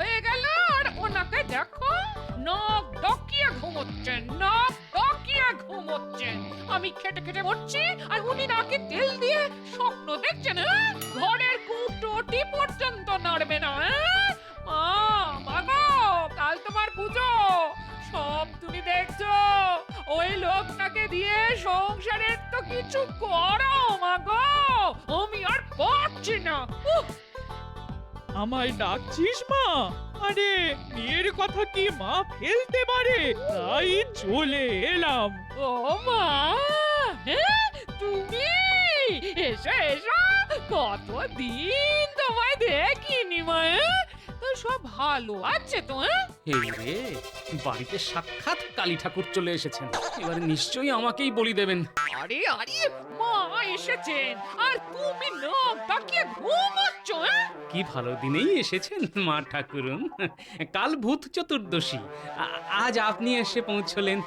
হয়ে গেল, আর ওনাকে দেখো নাক ডকিয়ে ঘুমোচ্ছেন নাক ডকিয়ে ঘুমোচ্ছেন আমি খেটে খেটে মরছি, আর উনি নাকে তেল দিয়ে স্বপ্ন দেখছেন হ্যাঁ? ঘরের কুটোটি পর্যন্ত নড়বে না হ্যাঁ? মা মাগো কাল তোমার পুজো সব তুমি দেখছ, ওই লোকটাকে দিয়ে সংসারের তো কিছু করো মাগো আমি আর পারছি না উফ আমায় ডাকছিস মা? আরে, মেয়ের কথা কি মা ফেলতে পারে? তাই চলে এলাম। ও মা! হ্যাঁ তুমি? এসো এসো। কতদিন তোমায় দেখিনি মা হ্যাঁ? তা সব ভালো আছে তো হ্যাঁ? এই রে বাড়িতে সাক্ষাৎ কালী ঠাকুর চলে এসেছেন। এবারে নিশ্চয়ই আমাকেই বলি দেবেন। আরে আরে মা এসেছেন। আর তুমি নাক ডাকিয়ে ঘুমাচ্ছ হ্যাঁ? কি ভালো দিনেই এসেছেন মা ঠাকুরুন কাল ভূত চতুর্দশী। আ- আজ আপনি এসে পৌঁছলেন।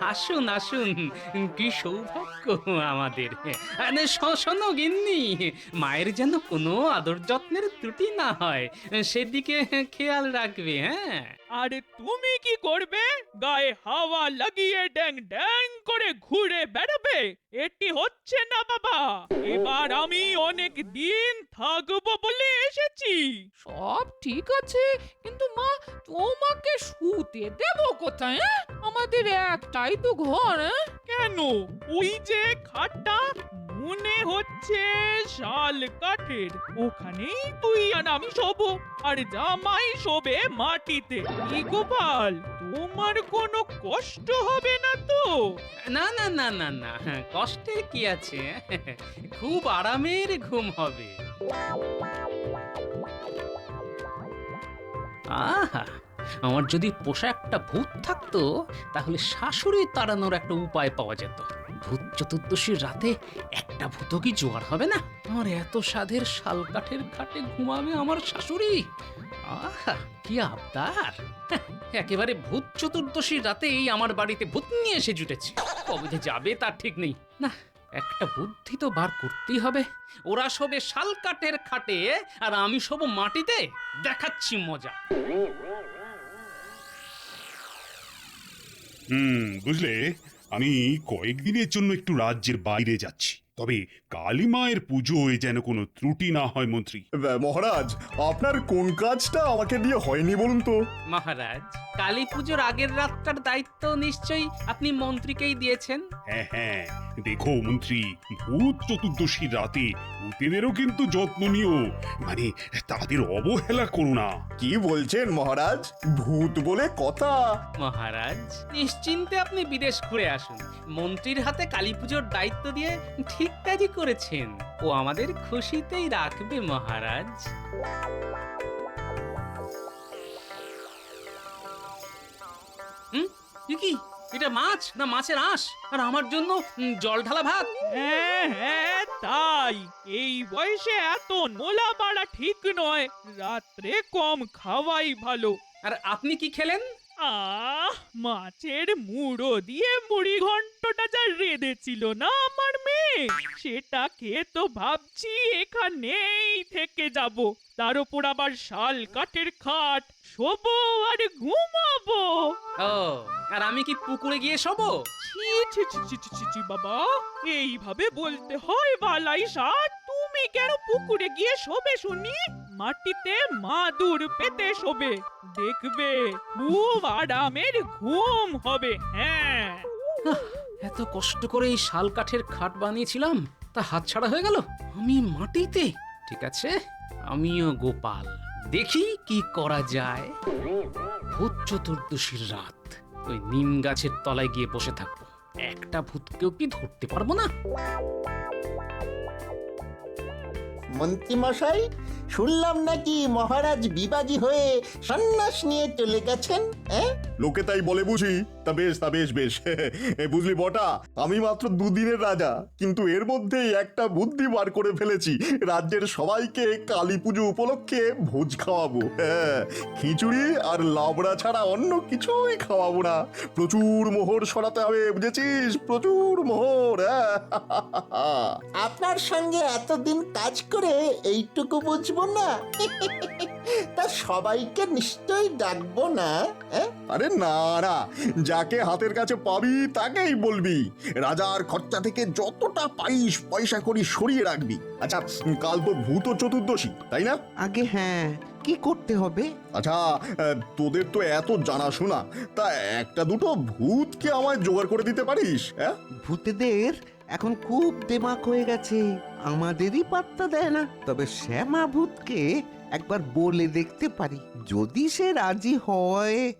আসুন আসুন। কি সৌভাগ্য আমাদের। আরে শ- শোনো গিন্নি মায়ের যেন কোনো আদর যত্নের ত্রুটি না হয় সেদিকে খেয়াল রাখবে হ্যাঁ? আরে তুমি কি করবে? গায়ে হাওয়া লাগিয়ে ড্যাং ড্যাং করে ঘুরে বেড়াবে? এটি হচ্ছে না বাবা। এবার আমি অনেক দিন থাকব বলে এসেছি। সব ঠিক আছে কিন্তু মা তোমাকে শুতে দেব কোথায় হ্যাঁ? আমাদের একটাই তো ঘর হ্যাঁ? কেন? ওই যে খাটটা মনে হচ্ছে শাল কাঠের ওখানেই তুই আর আমি শোবো। আর জামাই শোবে মাটিতে। কি গোপাল, তোমার কোনো কষ্ট হবে না তো? না না না না না কষ্টের কি আছে? খুব আরামের ঘুম হবে। আহা, আমার যদি পোষা একটা ভূত থাকতো, তাহলে শাশুড়ি তাড়ানোর একটা উপায় পাওয়া যেত। চতুর্দশীর রাতে একটা ভূত কি জোয়ার হবে না? আমার এত সাধের শাল কাঠের খাটে ঘুমাবে আমার শাশুড়ি। কি আবদার। একেবারে ভূত চতুর্দশীর রাতেই আমার বাড়িতে ভূত নিয়ে এসে জুটেছে। কবে যে যাবে তার ঠিক নেই। না, একটা বুদ্ধি তো বার করতেই হবে। ওরা সবে শাল কাঠের খাটে আর আমি সব মাটিতে দেখাচ্ছি মজা। হুম, বুঝলে? আমি কয়েকদিনের জন্য একটু রাজ্যের বাইরে যাচ্ছি। তবে কালী মায়ের পুজোয় যেন কোনো ত্রুটি না হয় মন্ত্রী। মহারাজ আপনার কোন কাজটা আমাকে দিয়ে হয়নি বলুন তো? মহারাজ কালী পুজোর আগের রাতটার দায়িত্ব নিশ্চয়ই আপনি মন্ত্রীকেই দিয়েছেন। হ্যাঁ হ্যাঁ দেখো মন্ত্রী ভূত চতুর্দশীর রাতে ভূতেদেরও কিন্তু যত্ন নিও মানে তাদের অবহেলা করো না। কি বলছেন মহারাজ? ভূত বলে কথা। মহারাজ নিশ্চিন্তে আপনি বিদেশ ঘুরে আসুন। মন্ত্রীর হাতে কালী পুজোর দায়িত্ব দিয়ে ঠিক কাজই করেছেন। ও আমাদের খুশিতেই রাখবে মহারাজ। হুম? এ কি? এটা মাছ না মাছের আঁশ? আর আমার জন্য উম, জল ঢালা ভাত? হ্যাঁ হ্যাঁ তাই। এই বয়সে এত নোলা পাড়া ঠিক নয়। রাত্রে কম খাওয়াই ভালো। আর আপনি কি খেলেন? আহ মাছের মুড়ো দিয়ে মুড়ি ঘন্টটা যা রেঁধেছিল না আমার মেয়ে? সেটা খেয়ে তো ভাবছি এখানেই থেকে যাব। তার উপর আবার শাল কাঠের খাট শোবো আর ঘুমাবো। ও আর আমি কি পুকুরে গিয়ে শোবো? ছি ছি ছি ছি ছি ছি ছি বাবা এইভাবে বলতে হয় বালাই ষাট তুমি কেন পুকুরে গিয়ে শোবে শুনি? মাটিতে মাদুর পেতে শোবে। দেখবে খুব আরামের ঘুম হবে হ্যাঁ। এত কষ্ট করে এই শাল কাঠের খাট বানিয়েছিলাম তা হাতছাড়া হয়ে গেল? আমি মাটিতে? ঠিক আছে আমিও গোপাল। দেখি কি করা যায়। ভূত চতুর্দশীর রাত, ওই নিম গাছের তলায় গিয়ে বসে থাকব। একটা ভূতকেও কি ধরতে পারব না? মন্ত্রীমশাই শুনলাম নাকি মহারাজ বিবাজি হয়ে সন্ন্যাস নিয়ে চলে গেছেন হ্যাঁ? লোকে তাই বলে বুঝি? তা বেশ তা বেশ বেশ। এ, বুঝলি বটা আমি মাত্র দুদিনের রাজা কিন্তু এর মধ্যেই একটা বুদ্ধি বার করে ফেলেছি। রাজ্যের সবাইকে কালী পুজো উপলক্ষে ভোজ খাওয়াবো হ্যাঁ। খিচুড়ি আর লাবড়া ছাড়া অন্য কিছুই খাওয়াবো না। প্রচুর মোহর সরাতে হবে বুঝেছিস? প্রচুর মোহর হ্যাঁ। আপনার সঙ্গে এতদিন কাজ করে এইটুকু বুঝব না? তা সবাইকে নিশ্চয়ই ডাকবো না হ্যাঁ? আরে না না। যাকে হাতের কাছে পাবি তাকেই বলবি। রাজার খরচা থেকে যতটা পাইস পয়সা করি সরিয়ে রাখবি। আচ্ছা কাল তো ভূত চতুর্দশী তাই না? আগে হ্যাঁ কি করতে হবে? আচ্ছা তোদের তো এত জানাশোনা। তা একটা দুটো ভূতকে আমায় জোগাড় করে দিতে পারিস হ্যাঁ? ভূতেদের? এখন খুব দেমাক হয়ে গেছে। আমাদেরই পাত্তা দেয় না। তবে শ্যামা ভূতকে একবার বলে দেখতে পারি। যদি সে রাজি হয়।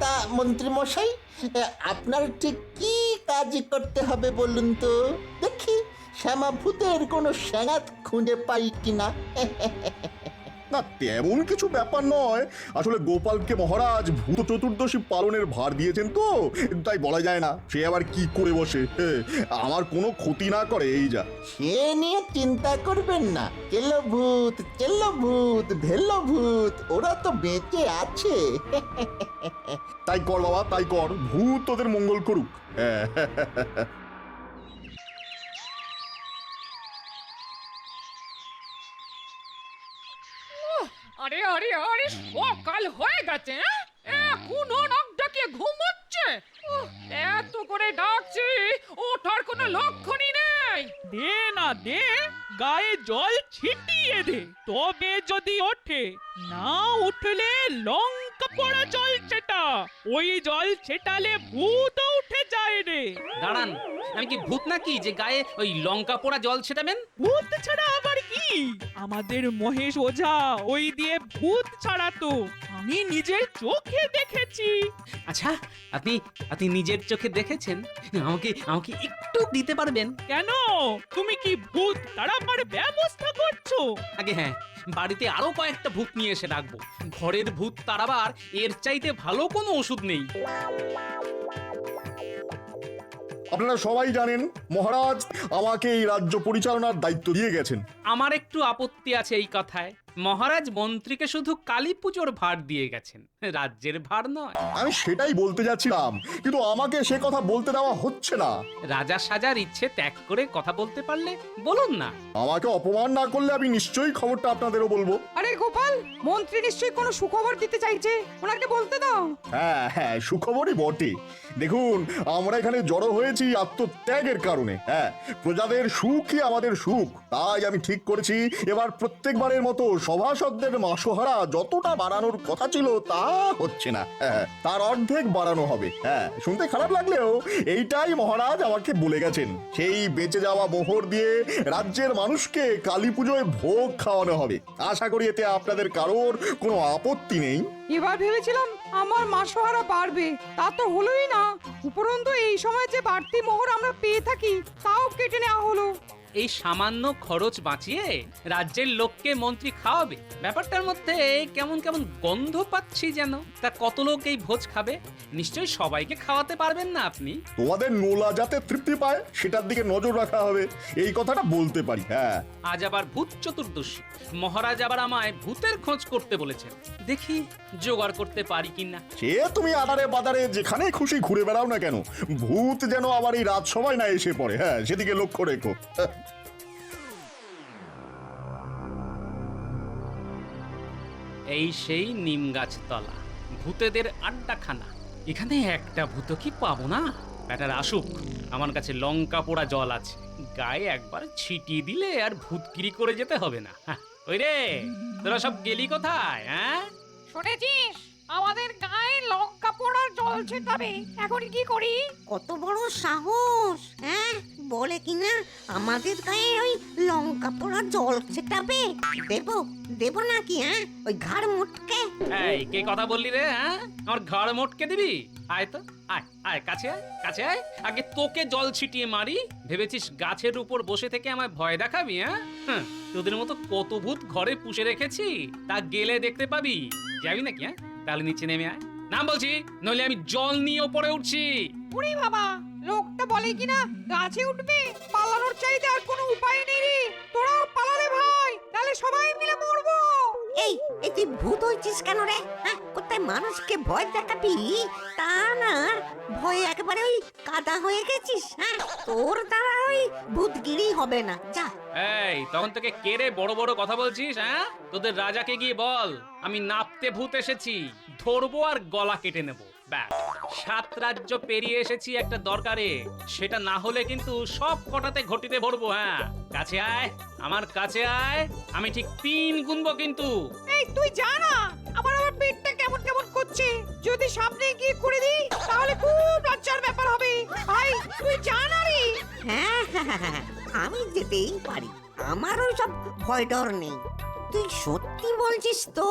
তা মন্ত্রী মশাই এ, আপনার ঠিক কি কাজ করতে হবে বলুন তো? দেখি শ্যামা ভূতের কোনো স্যাঙাত খুঁজে পাই কিনা? না তেমন কিছু ব্যাপার নয়। আসলে গোপালকে মহারাজ ভূত চতুর্দশী পালনের ভার দিয়েছেন তো তাই বলা যায় না সে আবার কি করে বসে? আমার কোনো ক্ষতি না করে এই যা। সে নিয়ে চিন্তা করবেন না কেলো ভূত চেল্লো ভূত ভেল্লো ভূত ওরা তো বেঁচে আছে। তাই কর বাবা তাই কর ভূত তোদের মঙ্গল করুক। আরে আরে আরে সকাল হয়ে গেছে হ্যাঁ? এখনও নাক ডাকিয়ে ঘুমোচ্ছে এত করে ডাকছি ওঠার কোনো লক্ষণই নেই। দে না দে গায়ে জল ছিটিয়ে দে তবে যদি ওঠে না উঠলে লঙ্কা পড়া জল ছেটা ওই জল ছেটালে ভূত উঠে যায় রে। দাঁড়ান আমি কি ভূত নাকি যে গায়ে ওই লঙ্কা পোড়া জল ছেটাবেন? ভূত ছাড়া আবার আমাদের মহেশ ওঝা ওই দিয়ে ভূত ছাড়াতো। আমি নিজের চোখে দেখেছি। আচ্ছা আপনি আপনি নিজের চোখে দেখেছেন? আমাকে আমাকে একটু দিতে পারবেন? কেন? তুমি কি ভূত তাড়াবার ব্যবস্থা করছ? আগে হ্যাঁ বাড়িতে আরও কয়েকটা ভূত নিয়ে এসে রাখব। ঘরের ভূত তাড়াবার এর চাইতে ভালো কোনো ওষুধ নেই। আপনারা সবাই জানেন, মহারাজ আমাকে এই রাজ্য পরিচালনার দায়িত্ব দিয়ে গেছেন। আমার একটু আপত্তি আছে এই কথায়। মহারাজ মন্ত্রীকে শুধু কালী পুজোর ভার দিয়ে গেছেন রাজ্যের ভার নয়। আমি সেটাই বলতে যাচ্ছিলাম কিন্তু আমাকে সে কথা বলতে দেওয়া হচ্ছে না। রাজা সাজার ইচ্ছে ত্যাগ করে কথা বলতে পারলে বলুন না। আমাকে অপমান না করলে আমি নিশ্চয়ই খবরটা আপনাদেরও বলব। আরে গোপাল মন্ত্রী নিশ্চয়ই কোনো সুখবর দিতে চাইছে ওনাকে বলতে দাও। হ্যাঁ হ্যাঁ সুখবরই বটে। দেখুন আমরা এখানে জড়ো হয়েছি আত্মত্যাগের কারণে। হ্যাঁ প্রজাদের সুখই আমাদের সুখ। তাই আমি ঠিক করেছি এবার প্রত্যেকবারের মতো সভাসদদের মাসোহারা যতটা বাড়ানোর কথা ছিল তা হচ্ছে না। হ্যাঁ তার অর্ধেক বাড়ানো হবে। হ্যাঁ শুনতে খারাপ লাগলেও এইটাই মহারাজ আমাকে বলে গেছেন। সেই বেঁচে যাওয়া মোহর দিয়ে রাজ্যের মানুষকে কালী পুজোয় ভোগ খাওয়ানো হবে। আশা করি এতে আপনাদের কারোর কোনো আপত্তি নেই। এবার ভেবেছিলাম আমার মাসোহারা বাড়বে। তা তো হলোই না। উপরন্তু এই সময় যে বাড়তি মোহর আমরা পেয়ে থাকি, তাও কেটে নেওয়া হলো। এই সামান্য খরচ বাঁচিয়ে রাজ্যের লোককে মন্ত্রী খাওয়াবে? ব্যাপারটার মধ্যে কেমন কেমন গন্ধ পাচ্ছি যেন। তা কত লোক এই ভোজ খাবে? নিশ্চয়ই সবাইকে খাওয়াতে পারবেন না আপনি। তোমাদের নোলা যাতে তৃপ্তি পায় সেটার দিকে নজর রাখা হবে। এই কথাটা বলতে পারি হ্যাঁ। আজ আবার ভূত চতুর্দশী। মহারাজ আবার আমায় ভূতের খোঁজ করতে বলেছেন। দেখি জোগাড় করতে পারি কিনা। সে তুমি আদারে বাদারে যেখানে খুশি ঘুরে বেড়াও না কেন। ভূত যেন আবার এই রাজসভায় না এসে পড়ে হ্যাঁ সেদিকে লক্ষ্য রেখো। এই সেই নিম গাছতলা ভূতেদের আড্ডাখানা। এখানে একটা ভূত কি পাবো না? ব্যাটার আসুক। আমার কাছে লঙ্কা পোড়া জল আছে। গায়ে একবার ছিটিয়ে দিলে আর ভূতগিরি করে যেতে হবে না। হ্যাঁ, ওই রে তোরা সব গেলি কোথায় হ্যাঁ? শুনেছিস? আমাদের গায়ে লঙ্কা পোড়ার জল ছেটাবে। এখন কি করি? কত বড় সাহস হ্যাঁ? বলে কিনা আমাদের গায়ে ওই লঙ্কা পোড়া জল ছেটাবে। দেব দেব নাকি হ্যাঁ? ওই ঘাড় মুটকে। এই কে কথা বললি রে হ্যাঁ? আমার ঘর মোটকে দিবি? আয় তো আয় আয় কাছে আয় কাছে আয়। আগে তোকে জল ছিটিয়ে মারি ভেবেছিস গাছের উপর বসে থেকে আমায় ভয় দেখাবি হ্যাঁ? হ্যাঁ, তোদের মতো কত ভূত ঘরে পুষে রেখেছি তা গেলে দেখতে পাবি। যাবি নাকি হ্যাঁ? তাহলে নিচে নেমে আয়। নাম বলছি নইলে আমি জল নিয়ে ওপরে উঠছি। উড়ি বাবা লোকটা বলে কিনা? গাছে উঠবে? পালানোর চাইতে আর কোনো উপায় নেই রে। তোরাও পালালে ভাই তাহলে সবাই মিলে মরবো। এই এই তুই ভূত হয়েছিস কেন রে? হ্যাঁ কোথায় মানুষকে ভয় দেখাবি? তা না ভয় একেবারে ওই কাদা হয়ে গেছিস হ্যাঁ? তোর দ্বারা ওই ভূতগিরি হবে না। যা। এই তখন থেকে কেড়ে বড় বড় কথা বলছিস হ্যাঁ? তোদের রাজাকে গিয়ে বল আমি নাপতে ভূত এসেছি। ধরবো আর গলা কেটে নেব। ব্যাস। সাত রাজ্য পেরিয়ে এসেছি একটা দরকারে। সেটা না হলে কিন্তু সব কটাতে ঘটিতে ভরবো হ্যাঁ। কাছে আয় আমার কাছে আয় আমি ঠিক তিন গুনবো কিন্তু। এই তুই যা না। আমার আবার পেটটা কেমন কেমন করছে। যদি সামনে গিয়ে করে দিই তাহলে খুব লজ্জার ব্যাপার হবে। ভাই তুই যা না রে। হ্যাঁ হ্যাঁ, হ্যাঁ, হ্যাঁ, আমি যেতেই পারি। আমারও সব ভয় ডর নেই। তুই সত্যি বলছিস তো?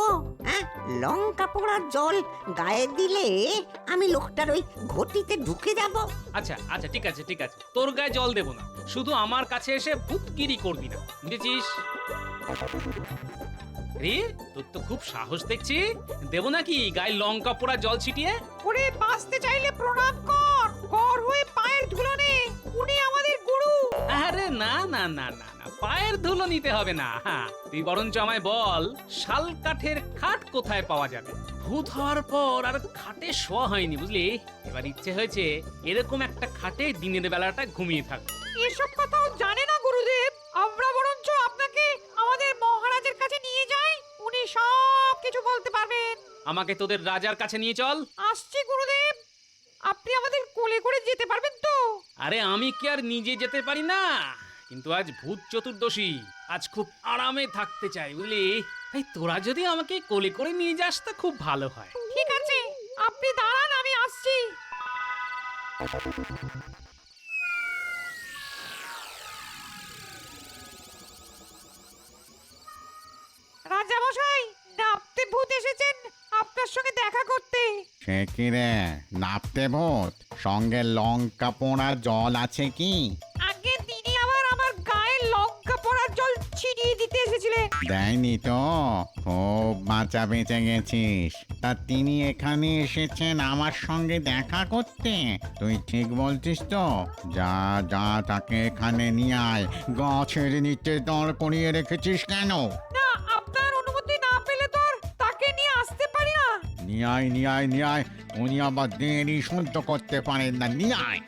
হ্যাঁ? লঙ্কা পোড়ার জল গায়ে দিলে আমি লোকটার ওই ঘটিতে ঢুকে যাব। আচ্ছা আচ্ছা ঠিক আছে ঠিক আছে। তোর গায়ে জল দেবো না। শুধু আমার কাছে এসে ভূতগিরি করবি না। বুঝেছিস? রে তোর তো খুব সাহস দেখছি। দেবো নাকি গায়ে লঙ্কা পোড়া জল ছিটিয়ে? ওরে বাঁচতে চাইলে প্রণাম কর। কর হয়ে পায়ের ধুলো নে উনি আমাদের গুরু। আরে না না না না না পায়ের ধুলো নিতে হবে না। তুই বরঞ্চ আমায় বল শাল কাঠের খাট কোথায় পাওয়া যাবে? ভূত হওয়ার পর আর খাটে শোয়া হয়নি বুঝলি? এবার ইচ্ছে হয়েছে এরকম একটা খাটে দিনের বেলাটা ঘুমিয়ে থাক। এসব কথাও জানে না গুরুদেব আমরা বরঞ্চ আপনাকে আমাদের মহারাজের কাছে নিয়ে যাই উনি সব কিছু বলতে পারবেন? আমাকে তোদের রাজার কাছে নিয়ে চল। আসছি গুরুদেব। আপনি আমাদের কোলে করে যেতে পারবেন তো? আরে আমি কি আর নিজে যেতে পারি না? কিন্তু আজ ভূত চতুর্দশী। আজ খুব আরামে থাকতে চাই বুঝলি? তাই তোরা যদি আমাকে কোলে করে নিয়ে যাস তা খুব ভালো হয়। ঠিক আছে আপনি দাঁড়ান আমি আসছি। ভূত এসেছেন আপনার সঙ্গে দেখা করতে। সে কি রে? নাপতে ভূত? সঙ্গে লঙ্কা পোড়া জল আছে কি? আগে তিনি আবার আমার গায়ে লঙ্কা জল ছিটিয়ে দিতে এসেছিলেন। দেয়নি তো? খুব বাঁচা বেঁচে গেছিস। তা তিনি এখানে এসেছেন আমার সঙ্গে দেখা করতে? তুই ঠিক বলছিস তো? যা যা তাকে এখানে নিয়ে আয়। গাছের নিচে দাঁড় করিয়ে রেখেছিস কেন? নিয়ে নিয়ায় নিয়ে আয় নিয়ে আয় উনি আবার দেরি সহ্য করতে পারেন না নিয়ায়।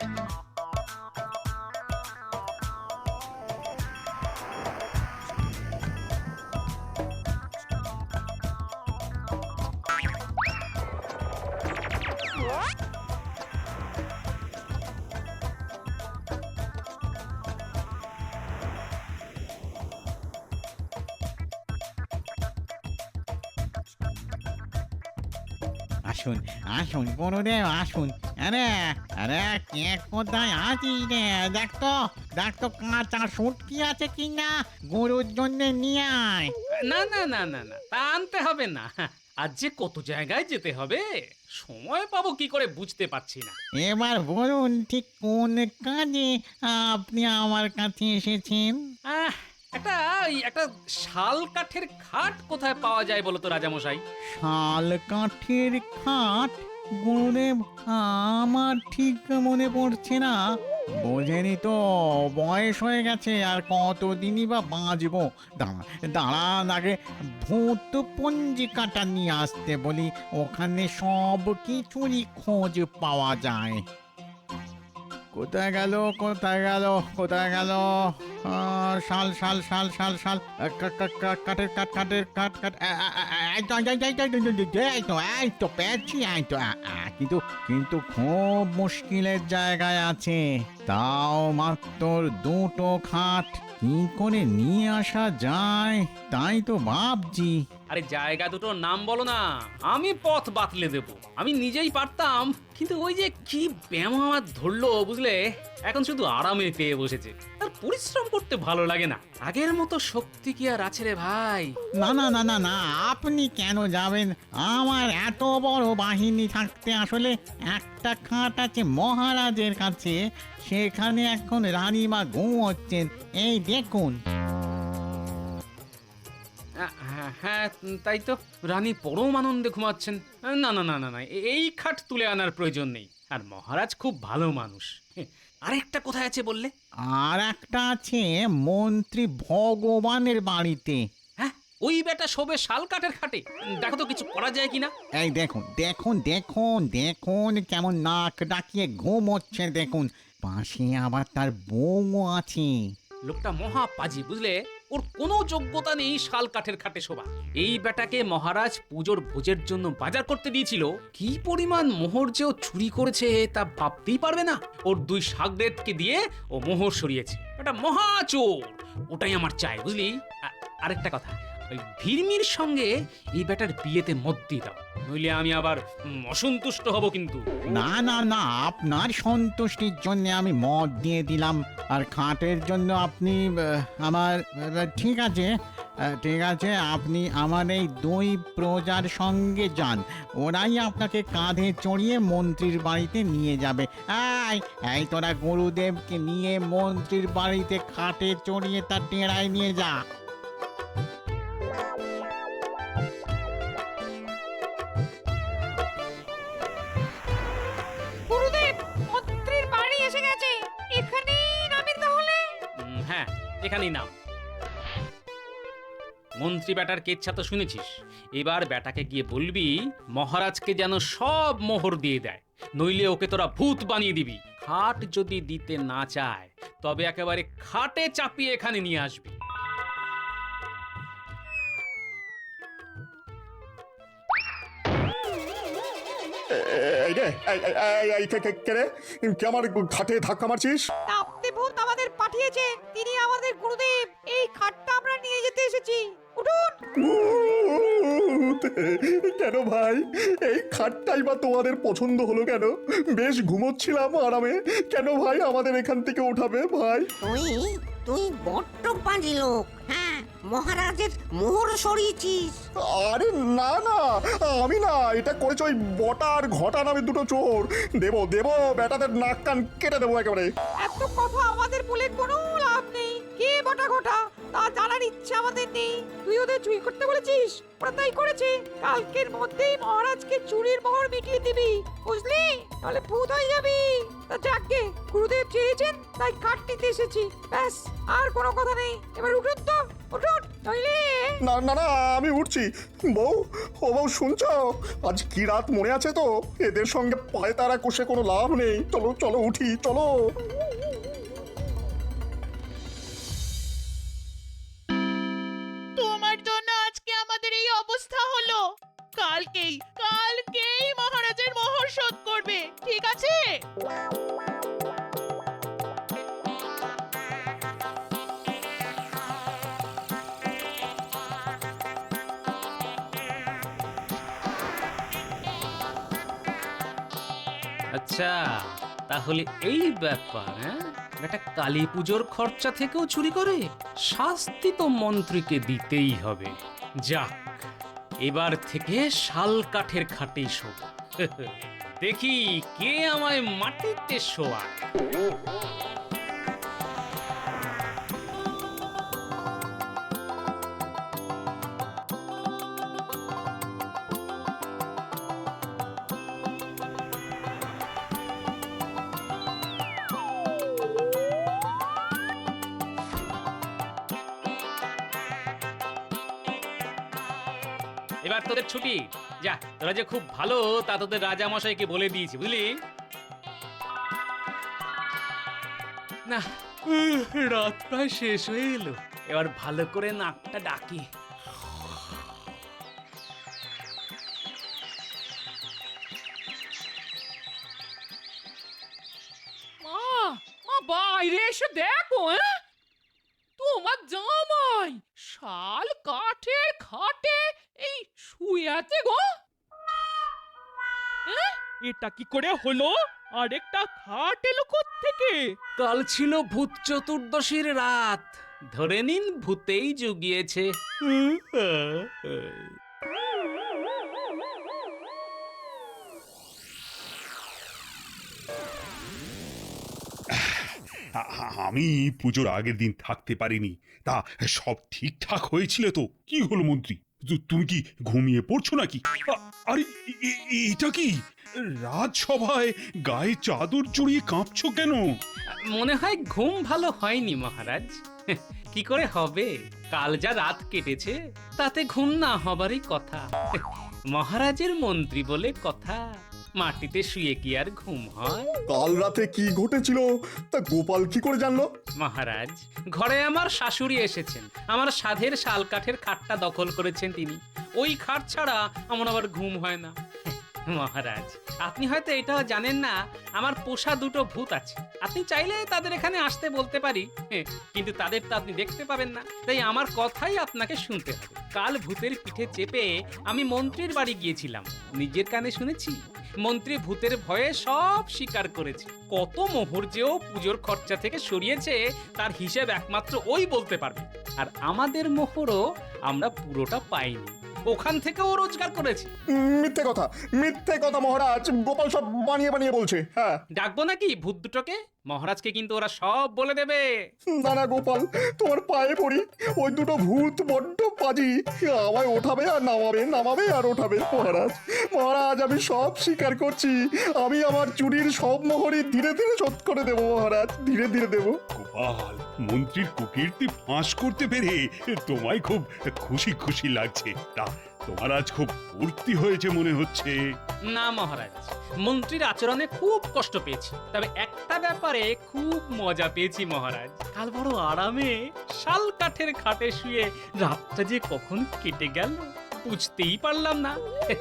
আসুন আসুন গুরুদেব আসুন। আরে আরে কে কোথায় আছিস রে? দেখ তো দেখ তো কাঁচা সুটকি আছে কিনা গরুর জন্য নিয়ে আয়। না না না না না তা আনতে হবে না। আজ যে কত জায়গায় যেতে হবে সময় পাবো কি করে বুঝতে পারছি না। এবার বলুন ঠিক কোন কাজে আপনি আমার কাছে এসেছেন? আহ, একটা ওই একটা শাল কাঠের খাট কোথায় পাওয়া যায় বলো তো, রাজামশাই? শাল কাঠের খাট? গুরুদেব, আমার ঠিক মনে পড়ছে না। বোঝেনি তো, বয়স হয়ে গেছে, আর কতদিনই বা বাঁচবো? দাঁড়া দাঁড়ান আগে ভূত পঞ্জিকাটা নিয়ে আসতে বলি। ওখানে সব কিছুরই খোঁজ পাওয়া যায়। কোথায় গেল কোথায় গেল কোথায় গেল? শাল শাল শাল শাল শাল। কাঠের কাঠ কাঠের কাঠ কাঠ। এই তো, এই তো, পেয়েছি এই তো। কিন্তু কিন্তু খুব মুশকিলের জায়গায় আছে। তাও মাত্র দুটো খাট। কি করে নিয়ে আসা যায়? তাই তো ভাবছি। আরে জায়গা দুটোর নাম বলো না। আমি পথ বাতলে দেব। আমি নিজেই পারতাম, কিন্তু ওই যে কি ব্যায়াম আমার ধরলো, বুঝলে? এখন শুধু আরামে পেয়ে বসেছে। আর পরিশ্রম করতে ভালো লাগে না। আগের মতো শক্তি কি আর আছে রে ভাই? না না না না না, আপনি কেন যাবেন? আমার এত বড় বাহিনী থাকতে আসলে একটা খাট আছে মহারাজের কাছে, সেখানে এখন রানীমা ঘুমোচ্ছেন। এই দেখুন। হ্যাঁ, তাই তো। রানী পরম আনন্দে ঘুমাচ্ছেন। না না না না না এই খাট তুলে আনার প্রয়োজন নেই। আর মহারাজ খুব ভালো মানুষ। আরেকটা কোথায় আছে বললে? আর একটা আছে মন্ত্রী ভগবানের বাড়িতে। হ্যাঁ ওই বেটা শোবে শাল কাঠের খাটে। দেখো তো কিছু করা যায় কিনা। এই দেখুন দেখুন দেখুন দেখুন কেমন নাক ডাকিয়ে ঘুমোচ্ছে দেখুন। পাশে আবার তার বউ আছে। লোকটা মহা পাজি বুঝলে? ওর কোনো যোগ্যতা নেই শাল কাঠের খাটে শোভা এই বেটাকে মহারাজ পুজোর ভোজের জন্য বাজার করতে দিয়েছিল। কি পরিমাণ মোহর যে ও চুরি করেছে তা ভাবতেই পারবে না। ওর দুই শাকদেবকে দিয়ে ও মোহর সরিয়েছে। এটা মহাচোর ওটাই আমার চাই, বুঝলি? আরেকটা কথা। ভিড়মির সঙ্গে এই বেটার বিয়েতে মত দিয়ে দাও। নইলে আমি আবার অসন্তুষ্ট হব কিন্তু। না না না, আপনার সন্তুষ্টির জন্য আমি মদ দিয়ে দিলাম। আর খাটের জন্য আপনি আমার ঠিক আছে ঠিক আছে, আপনি আমার এই দুই প্রজার সঙ্গে যান। ওরাই আপনাকে কাঁধে চড়িয়ে মন্ত্রীর বাড়িতে নিয়ে যাবে। এই এই তোরা গুরুদেবকে নিয়ে মন্ত্রীর বাড়িতে খাটে চড়িয়ে তার টেরায় নিয়ে যা। এখানেই নাম মন্ত্রী বেটার কেচ্ছা তো শুনেছিস এবার বেটাকে গিয়ে বলবি মহারাজকে যেন সব মোহর দিয়ে দেয় নইলে ওকে তোরা ভূত বানিয়ে দিবি খাট যদি দিতে না চায় তবে একেবারে খাটে চাপিয়ে এখানে নিয়ে আসবি এই রে এই এই- এই- এই কে- কে- কে রে কে আমার খাটে ধাক্কা মারছিস ভূত আমাদের পাঠিয়েছে তিনি আমাদের গুরুদেব। এই খাটটা আমরা নিয়ে যেতে এসেছি। উঠুন! কেন ভাই? এই খাটটাই বা তোমাদের পছন্দ হলো কেন? বেশ ঘুমোচ্ছিলাম আরামে। কেন ভাই আমাদের এখান থেকে উঠাবে ভাই? তুই তুই বড্ড পাঁজি লোক। হ্যাঁ মহারাজের মোহর সরিয়েছিস। আরে না না আমি না এটা করেছে ওই বটার আর ঘটা নামে দুটো চোর। দেবো দেবো বেটাদের নাক কান কেটে দেবো একেবারে। এত কথা আমাদের বলে কোনো লাভ নেই। কে বটা ঘটা? তা জানার ইচ্ছে আমাদের নেই। তুই ওদের চুরি করতে বলেছিস? ওরা তাই করেছে। কালকের মধ্যেই মহারাজকে চুরির মোহর মিটিয়ে দিবি, বুঝলি? তাহলে ভূত হয়ে যাবি। তা যাকগে, গুরুদেব চেয়েছেন, তাই কাঠ এসেছি। ব্যাস, আর কোনো কথা নেই। এবার উঠুন তো, উঠুন, নইলে না না না, আমি উঠছি। বউ, ও বউ, শুনছ? আজ কি রাত মনে আছে তো? এদের সঙ্গে পায়ে তারা কষে কোনো লাভ নেই। চলো চলো, উঠি, চলো। তাহলে এই ব্যাপার হ্যাঁ? একটা কালী পুজোর খরচা থেকেও চুরি করে শাস্তি তো মন্ত্রীকে দিতেই হবে। যাক, এবার থেকে শাল কাঠের খাটেই শোক দেখি কে আমায় মাটিতে শোয়ায়। তোরা যে খুব ভালো, তা তোদের রাজামশাইকে বলে দিয়েছি, বুঝলি? না। রাত প্রায় শেষ হয়ে এলো। এবার ভালো করে নাকটা ডাকি। এটা কি করে হলো? আরেকটা খাট এলো থেকে কাল ছিল ভূত চতুর্দশীর রাত। ধরে নিন ভূতেই জুগিয়েছে। আমি পুজোর আগের দিন থাকতে পারিনি। তা সব ঠিকঠাক হয়েছিল তো? কি হলো মন্ত্রী? তুমি কি ঘুমিয়ে পড়ছো নাকি? আরে এটা কি? রাজসভায় গায়ে চাদর জড়িয়ে কাঁপছো কেন? মনে হয় ঘুম ভালো হয়নি, মহারাজ। কি করে হবে? কাল যা রাত কেটেছে, তাতে ঘুম না হবারই কথা। মহারাজের মন্ত্রী বলে কথা। মাটিতে শুয়ে কি আর ঘুম হয়? কাল রাতে কি ঘটেছিল? তা গোপাল কি করে জানলো? মহারাজ ঘরে আমার শাশুড়ি এসেছেন। আমার সাধের শাল কাঠের খাটটা দখল করেছেন তিনি। ওই খাট ছাড়া আমার আবার ঘুম হয় না। মহারাজ আপনি হয়তো এটাও জানেন না আমার পোষা দুটো ভূত আছে। আপনি চাইলে তাদের এখানে আসতে বলতে পারি। হ্যাঁ, কিন্তু তাদের তো আপনি দেখতে পাবেন না। তাই আমার কথাই আপনাকে শুনতে হবে। কাল ভূতের পিঠে চেপে আমি মন্ত্রীর বাড়ি গিয়েছিলাম। নিজের কানে শুনেছি মন্ত্রী ভূতের ভয়ে সব স্বীকার করেছে। কত মোহর যেও পুজোর খরচা থেকে সরিয়েছে তার হিসেব একমাত্র ওই বলতে পারবে। আর আমাদের মোহরও আমরা পুরোটা পাইনি। ওখান থেকেও রোজগার করেছে। মিথ্যে কথা মিথ্যে কথা মহারাজ। গোপাল সব বানিয়ে বানিয়ে বলছে হ্যাঁ। ডাকবো নাকি ভূত দুটোকে? মহারাজকে কিন্তু ওরা সব বলে দেবে। না না গোপাল তোমার পায়ে পড়ি। ওই দুটো ভূত বড্ড পাজি। আমায় ওঠাবে আর নামাবে নামাবে আর ওঠাবে। মহারাজ মহারাজ আমি সব স্বীকার করছি। আমি আমার চুরির সব মোহরই ধীরে ধীরে শোধ করে দেবো মহারাজ। ধীরে ধীরে দেবো। গোপাল মন্ত্রীর কুকীর্তি ফাঁস করতে পেরে তোমায় খুব খুশি খুশি লাগছে। তা তোমার আজ খুব ফুর্তি হয়েছে মনে হচ্ছে। না মহারাজ, মন্ত্রীর আচরণে খুব কষ্ট পেয়েছি, তবে একটা ব্যাপারে খুব মজা পেয়েছি মহারাজ। কাল বড় আরামে শাল কাঠের খাটে শুয়ে রাতটা যে কখন কেটে গেল বুঝতেই পারলাম না।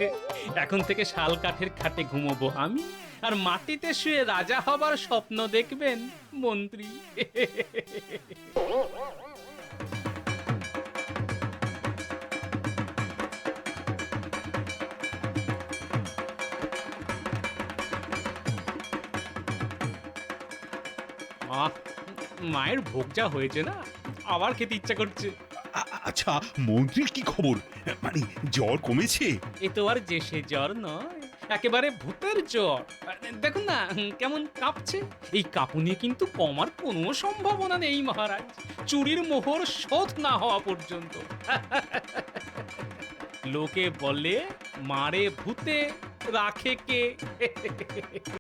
এখন থেকে শাল কাঠের খাটে ঘুমোবো আমি, আর মাটিতে শুয়ে রাজা হবার স্বপ্ন দেখবেন মন্ত্রী। মায়ের ভোগ যা হয়েছে না? আবার খেতে ইচ্ছা করছে। আ- আচ্ছা মন্ত্রীর কি খবর? মানে জ্বর কমেছে? এ তো আর যে সে জ্বর নয় একেবারে ভূতের জ্বর। দেখুন না হুম, কেমন কাঁপছে। এই কাঁপুনি কিন্তু কমার কোনো সম্ভাবনা নেই মহারাজ। চুরির মোহর শোধ না হওয়া পর্যন্ত। লোকে বলে মারে ভূতে রাখে কে?